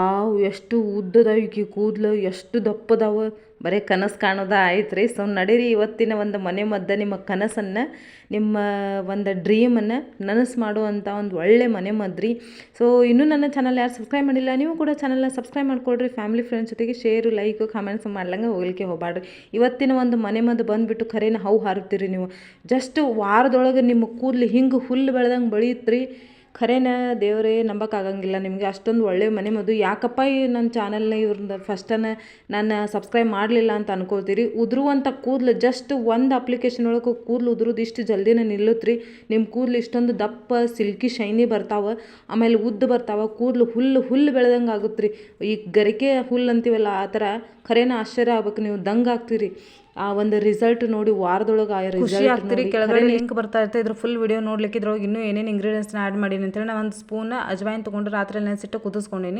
ಅವು ಎಷ್ಟು ಉದ್ದದಾವ ಈಕಿ ಕೂದಲು, ಎಷ್ಟು ದಪ್ಪದವು. ಬರೀ ಕನಸು ಕಾಣೋದ ಆಯ್ತು ರೀ ಸೊ ನಡೀರಿ, ಇವತ್ತಿನ ಒಂದು ಮನೆ ಮದ್ದ ನಿಮ್ಮ ಕನಸನ್ನು, ನಿಮ್ಮ ಒಂದು ಡ್ರೀಮನ್ನು ನನಸು ಮಾಡುವಂಥ ಒಂದು ಒಳ್ಳೆ ಮನೆ ಮದ್ರಿ. ಸೊ ಇನ್ನೂ ನನ್ನ ಚಾನಲ್ ಯಾರು ಸಬ್ಸ್ಕ್ರೈಬ್ ಮಾಡಿಲ್ಲ, ನೀವು ಕೂಡ ಚಾನಲ್ನ ಸಬ್ಸ್ಕ್ರೈಬ್ ಮಾಡಿಕೊಡ್ರಿ. ಫ್ಯಾಮಿಲಿ ಫ್ರೆಂಡ್ಸ್ ಜೊತೆಗೆ ಶೇರು ಲೈಕು ಕಾಮೆಂಟ್ಸ್ ಮಾಡ್ಲಂಗೆ ಹೋಗ್ಲಿಕ್ಕೆ ಹೋಗ್ಬಾಡ್ರಿ ಇವತ್ತಿನ ಒಂದು ಮನೆ ಮದ್ದು ಬಂದುಬಿಟ್ಟು ಖರೇನ ಹವು ಹಾರುತ್ತೀರಿ ನೀವು. ಜಸ್ಟ್ ವಾರದೊಳಗೆ ನಿಮ್ಮ ಕೂದಲು ಹಿಂಗೆ ಹುಲ್ಲು ಬೆಳೆದಂಗೆ ಬೆಳೆಯುತ್ತೆ ಖರೇನ ದೇವರೇ ನಂಬಕ್ಕಾಗಂಗಿಲ್ಲ. ನಿಮಗೆ ಅಷ್ಟೊಂದು ಒಳ್ಳೆ ಮನೆ ಮದು ಯಾಕಪ್ಪ ಈ ನನ್ನ ಚಾನಲ್ನ ಇವ್ರನ್ನ ಫಸ್ಟನ ನಾನು ಸಬ್ಸ್ಕ್ರೈಬ್ ಮಾಡಲಿಲ್ಲ ಅಂತ ಅನ್ಕೋತೀರಿ ಉದುರುವಂಥ ಕೂದಲು ಜಸ್ಟ್ ಒಂದು ಅಪ್ಲಿಕೇಶನ್ ಒಳಗೆ ಕೂದಲು ಉದುರುದು ಇಷ್ಟು ಜಲ್ದಿನೇ ನಿಲ್ಲುತ್ತೆ ನಿಮ್ಮ ಕೂದಲು ಇಷ್ಟೊಂದು ದಪ್ಪ ಸಿಲ್ಕಿ ಶೈನಿ ಬರ್ತಾವೆ. ಆಮೇಲೆ ಉದ್ದ ಬರ್ತಾವೆ. ಕೂದಲು ಹುಲ್ಲು ಹುಲ್ಲು ಬೆಳೆದಂಗೆ ಆಗುತ್ತೆ ರೀ ಈ ಗರಿಕೆ ಹುಲ್ಲು ಅಂತೀವಲ್ಲ, ಆ ಥರ ಖರೇನ ಆಶ್ಚರ್ಯ ಆಗ್ಬೇಕು. ನೀವು ದಂಗೆ ಆಗ್ತೀರಿ. ಆ ಒಂದು ರಿಸಲ್ಟ್ ನೋಡಿ ವಾರದೊಳಗೆ ಆ ಖುಷಿ ರಿಸಲ್ಟ್ ಆಗ್ತೀರಿ ಕೆಳಗಡೆ ಲಿಂಕ್ ಬರ್ತಾ ಇರುತ್ತೆ ಇದ್ರ ಫುಲ್ ವಿಡಿಯೋ ನೋಡ್ಲಿಕ್ಕೆ ಇದ್ರೊಳಗೆ ಇನ್ನೂ ಏನೇನು ಇಂಗ್ರೀಡಿಯೆಂಟ್ಸ್ನ ಆ್ಯಡ್ ಮಾಡೀನಿ ಅಂತೇಳಿ ನಾನು ಒಂದು ಸ್ಪೂನ್ ಅಜ್ವಾಯಿನ್ ತೊಗೊಂಡು ರಾತ್ರಿ ನೆನೆಸಿಟ್ಟು ಕುದಿಸ್ಕೊಂಡೀನಿ.